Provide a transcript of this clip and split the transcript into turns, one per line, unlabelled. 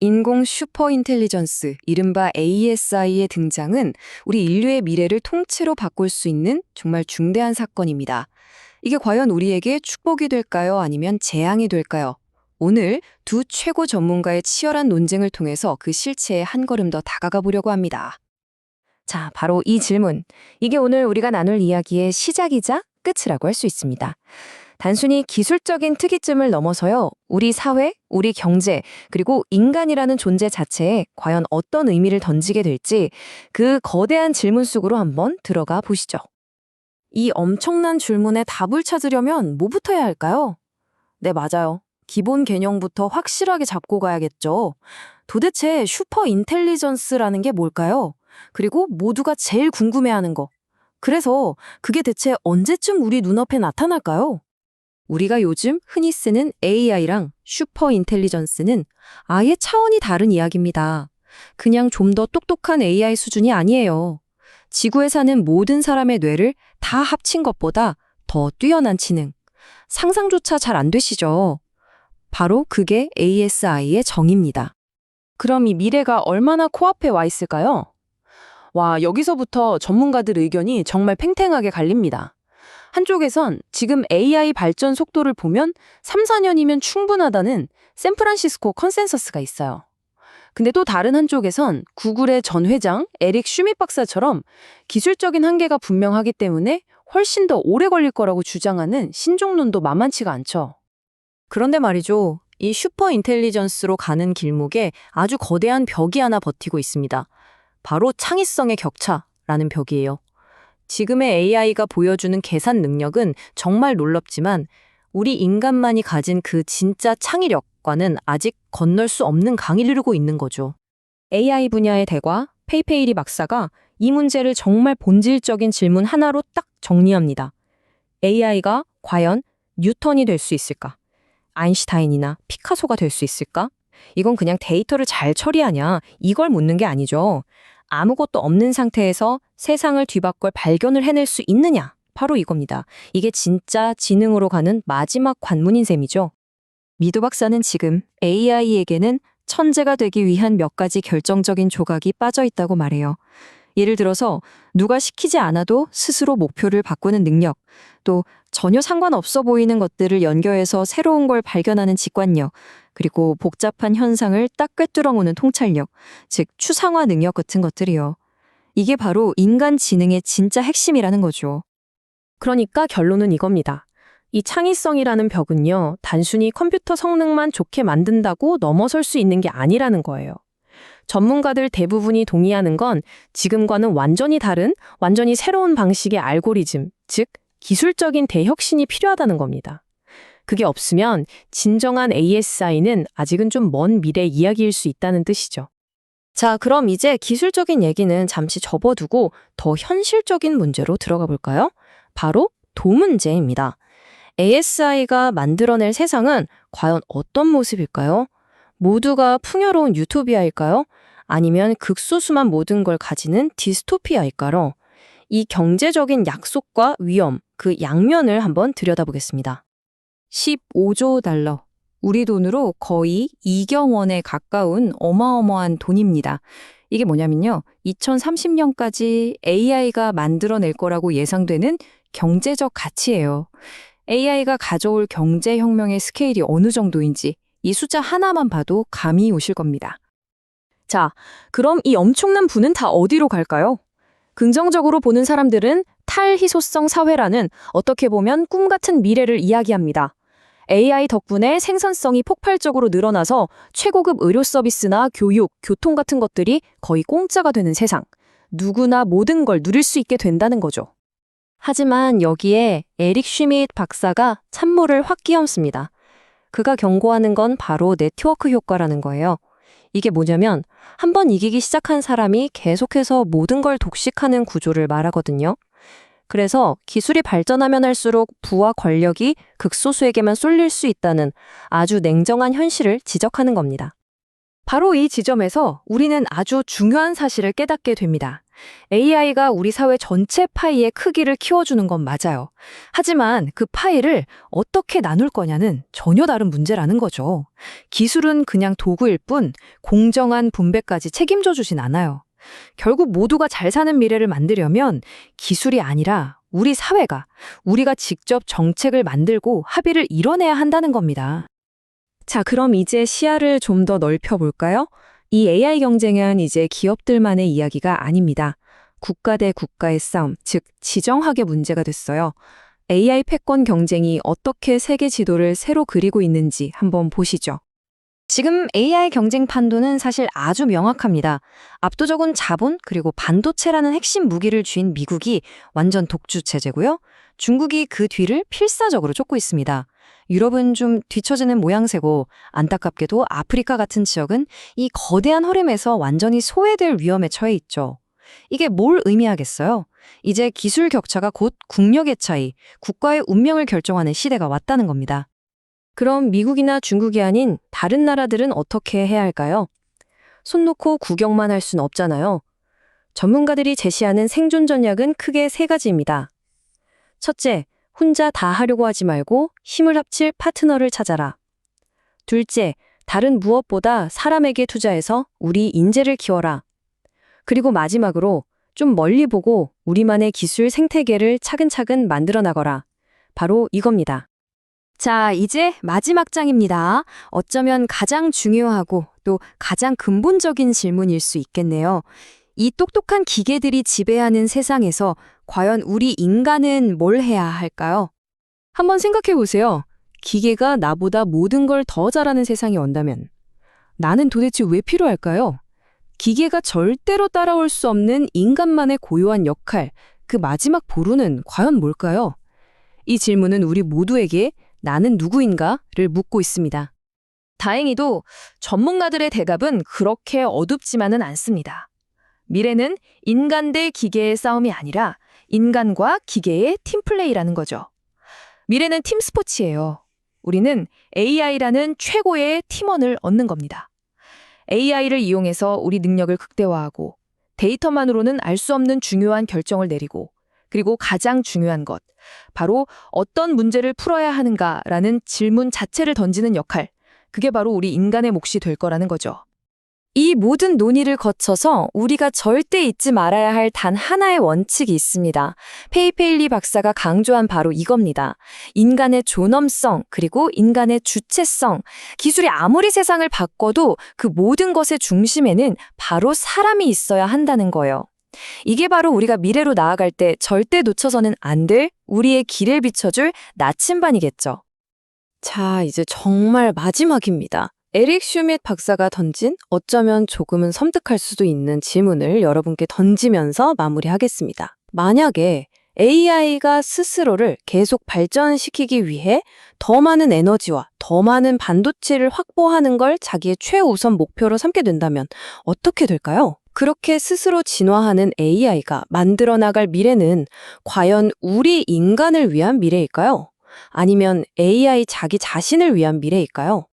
인공 슈퍼 인텔리전스, 이른바 ASI의 등장은 우리 인류의 미래를 통째로 바꿀 수 있는 정말 중대한 사건입니다. 이게 과연 우리에게 축복이 될까요? 아니면 재앙이 될까요? 오늘 두 최고 전문가의 치열한 논쟁을 통해서 그 실체에 한 걸음 더 다가가 보려고 합니다.
자, 바로 이 질문. 이게 오늘 우리가 나눌 이야기의 시작이자 끝이라고 할 수 있습니다. 단순히 기술적인 특이점을 넘어서요, 우리 사회, 우리 경제, 그리고 인간이라는 존재 자체에 과연 어떤 의미를 던지게 될지 그 거대한 질문 속으로 한번 들어가 보시죠. 이 엄청난 질문에 답을 찾으려면 뭐부터 해야 할까요? 네, 맞아요. 기본 개념부터 확실하게 잡고 가야겠죠. 도대체 슈퍼 인텔리전스라는 게 뭘까요? 그리고 모두가 제일 궁금해하는 거. 그래서 그게 대체 언제쯤 우리 눈앞에 나타날까요? 우리가 요즘 흔히 쓰는 AI랑 슈퍼 인텔리전스는 아예 차원이 다른 이야기입니다. 그냥 좀 더 똑똑한 AI 수준이 아니에요. 지구에 사는 모든 사람의 뇌를 다 합친 것보다 더 뛰어난 지능. 상상조차 잘 안 되시죠? 바로 그게 ASI의 정의입니다. 그럼 이 미래가 얼마나 코앞에 와 있을까요? 와, 여기서부터 전문가들 의견이 정말 팽팽하게 갈립니다. 한쪽에선 지금 AI 발전 속도를 보면 3, 4년이면 충분하다는 샌프란시스코 컨센서스가 있어요. 근데 또 다른 한쪽에선 구글의 전 회장 에릭 슈밋 박사처럼 기술적인 한계가 분명하기 때문에 훨씬 더 오래 걸릴 거라고 주장하는 신종론도 만만치가 않죠. 그런데 말이죠. 이 슈퍼 인텔리전스로 가는 길목에 아주 거대한 벽이 하나 버티고 있습니다. 바로 창의성의 격차라는 벽이에요. 지금의 AI가 보여주는 계산 능력은 정말 놀랍지만 우리 인간만이 가진 그 진짜 창의력과는 아직 건널 수 없는 강을 이루고 있는 거죠. AI 분야의 대과 페이페이리 박사가 이 문제를 정말 본질적인 질문 하나로 딱 정리합니다. AI가 과연 뉴턴이 될 수 있을까? 아인슈타인이나 피카소가 될 수 있을까? 이건 그냥 데이터를 잘 처리하냐 이걸 묻는 게 아니죠. 아무것도 없는 상태에서 세상을 뒤바꿔 발견을 해낼 수 있느냐? 바로 이겁니다. 이게 진짜 지능으로 가는 마지막 관문인 셈이죠. 미도 박사는 지금 AI에게는 천재가 되기 위한 몇 가지 결정적인 조각이 빠져 있다고 말해요. 예를 들어서 누가 시키지 않아도 스스로 목표를 바꾸는 능력, 또 전혀 상관없어 보이는 것들을 연결해서 새로운 걸 발견하는 직관력, 그리고 복잡한 현상을 딱 꿰뚫어 오는 통찰력, 즉 추상화 능력 같은 것들이요. 이게 바로 인간 지능의 진짜 핵심이라는 거죠. 그러니까 결론은 이겁니다. 이 창의성이라는 벽은요, 단순히 컴퓨터 성능만 좋게 만든다고 넘어설 수 있는 게 아니라는 거예요. 전문가들 대부분이 동의하는 건 지금과는 완전히 다른, 완전히 새로운 방식의 알고리즘, 즉, 기술적인 대혁신이 필요하다는 겁니다. 그게 없으면 진정한 ASI는 아직은 좀 먼 미래 이야기일 수 있다는 뜻이죠. 자, 그럼 이제 기술적인 얘기는 잠시 접어두고 더 현실적인 문제로 들어가 볼까요? 바로 도 문제입니다. ASI가 만들어낼 세상은 과연 어떤 모습일까요? 모두가 풍요로운 유토피아일까요? 아니면 극소수만 모든 걸 가지는 디스토피아일까요? 이 경제적인 약속과 위험, 그 양면을 한번 들여다보겠습니다. 15조 달러. 우리 돈으로 거의 2경 원에 가까운 어마어마한 돈입니다. 이게 뭐냐면요. 2030년까지 AI가 만들어낼 거라고 예상되는 경제적 가치예요. AI가 가져올 경제혁명의 스케일이 어느 정도인지 이 숫자 하나만 봐도 감이 오실 겁니다. 자, 그럼 이 엄청난 부는 다 어디로 갈까요? 긍정적으로 보는 사람들은 탈희소성 사회라는 어떻게 보면 꿈 같은 미래를 이야기합니다. AI 덕분에 생산성이 폭발적으로 늘어나서 최고급 의료 서비스나 교육, 교통 같은 것들이 거의 공짜가 되는 세상. 누구나 모든 걸 누릴 수 있게 된다는 거죠. 하지만 여기에 에릭 슈밋 박사가 찬물을 확 끼얹습니다. 그가 경고하는 건 바로 네트워크 효과라는 거예요. 이게 뭐냐면 한 번 이기기 시작한 사람이 계속해서 모든 걸 독식하는 구조를 말하거든요. 그래서 기술이 발전하면 할수록 부와 권력이 극소수에게만 쏠릴 수 있다는 아주 냉정한 현실을 지적하는 겁니다. 바로 이 지점에서 우리는 아주 중요한 사실을 깨닫게 됩니다. AI가 우리 사회 전체 파이의 크기를 키워주는 건 맞아요. 하지만 그 파이를 어떻게 나눌 거냐는 전혀 다른 문제라는 거죠. 기술은 그냥 도구일 뿐 공정한 분배까지 책임져 주진 않아요. 결국 모두가 잘 사는 미래를 만들려면 기술이 아니라 우리 사회가 우리가 직접 정책을 만들고 합의를 이뤄내야 한다는 겁니다. 자, 그럼 이제 시야를 좀 더 넓혀볼까요? 이 AI 경쟁은 이제 기업들만의 이야기가 아닙니다. 국가 대 국가의 싸움, 즉 지정학의 문제가 됐어요. AI 패권 경쟁이 어떻게 세계 지도를 새로 그리고 있는지 한번 보시죠.
지금 AI 경쟁 판도는 사실 아주 명확합니다. 압도적인 자본 그리고 반도체라는 핵심 무기를 쥔 미국이 완전 독주 체제고요. 중국이 그 뒤를 필사적으로 쫓고 있습니다. 유럽은 좀 뒤처지는 모양새고 안타깝게도 아프리카 같은 지역은 이 거대한 흐름에서 완전히 소외될 위험에 처해 있죠. 이게 뭘 의미하겠어요? 이제 기술 격차가 곧 국력의 차이, 국가의 운명을 결정하는 시대가 왔다는 겁니다.
그럼 미국이나 중국이 아닌 다른 나라들은 어떻게 해야 할까요? 손 놓고 구경만 할 순 없잖아요. 전문가들이 제시하는 생존 전략은 크게 세 가지입니다. 첫째, 혼자 다 하려고 하지 말고 힘을 합칠 파트너를 찾아라. 둘째, 다른 무엇보다 사람에게 투자해서 우리 인재를 키워라. 그리고 마지막으로 좀 멀리 보고 우리만의 기술 생태계를 차근차근 만들어 나거라. 바로 이겁니다.
자, 이제 마지막 장입니다. 어쩌면 가장 중요하고 또 가장 근본적인 질문일 수 있겠네요. 이 똑똑한 기계들이 지배하는 세상에서 과연 우리 인간은 뭘 해야 할까요?
한번 생각해 보세요. 기계가 나보다 모든 걸 더 잘하는 세상이 온다면 나는 도대체 왜 필요할까요? 기계가 절대로 따라올 수 없는 인간만의 고유한 역할, 그 마지막 보루는 과연 뭘까요? 이 질문은 우리 모두에게 나는 누구인가를 묻고 있습니다. 다행히도 전문가들의 대답은 그렇게 어둡지만은 않습니다. 미래는 인간 대 기계의 싸움이 아니라 인간과 기계의 팀플레이라는 거죠. 미래는 팀 스포츠예요. 우리는 AI라는 최고의 팀원을 얻는 겁니다. AI를 이용해서 우리 능력을 극대화하고 데이터만으로는 알 수 없는 중요한 결정을 내리고 그리고 가장 중요한 것, 바로 어떤 문제를 풀어야 하는가라는 질문 자체를 던지는 역할, 그게 바로 우리 인간의 몫이 될 거라는 거죠. 이 모든 논의를 거쳐서 우리가 절대 잊지 말아야 할 단 하나의 원칙이 있습니다. 페이페일리 박사가 강조한 바로 이겁니다. 인간의 존엄성, 그리고 인간의 주체성. 기술이 아무리 세상을 바꿔도 그 모든 것의 중심에는 바로 사람이 있어야 한다는 거예요. 이게 바로 우리가 미래로 나아갈 때 절대 놓쳐서는 안 될 우리의 길을 비춰줄 나침반이겠죠. 자, 이제 정말 마지막입니다. 에릭 슈밋 박사가 던진 어쩌면 조금은 섬뜩할 수도 있는 질문을 여러분께 던지면서 마무리하겠습니다. 만약에 AI가 스스로를 계속 발전시키기 위해 더 많은 에너지와 더 많은 반도체를 확보하는 걸 자기의 최우선 목표로 삼게 된다면 어떻게 될까요? 그렇게 스스로 진화하는 AI가 만들어 나갈 미래는 과연 우리 인간을 위한 미래일까요? 아니면 AI 자기 자신을 위한 미래일까요?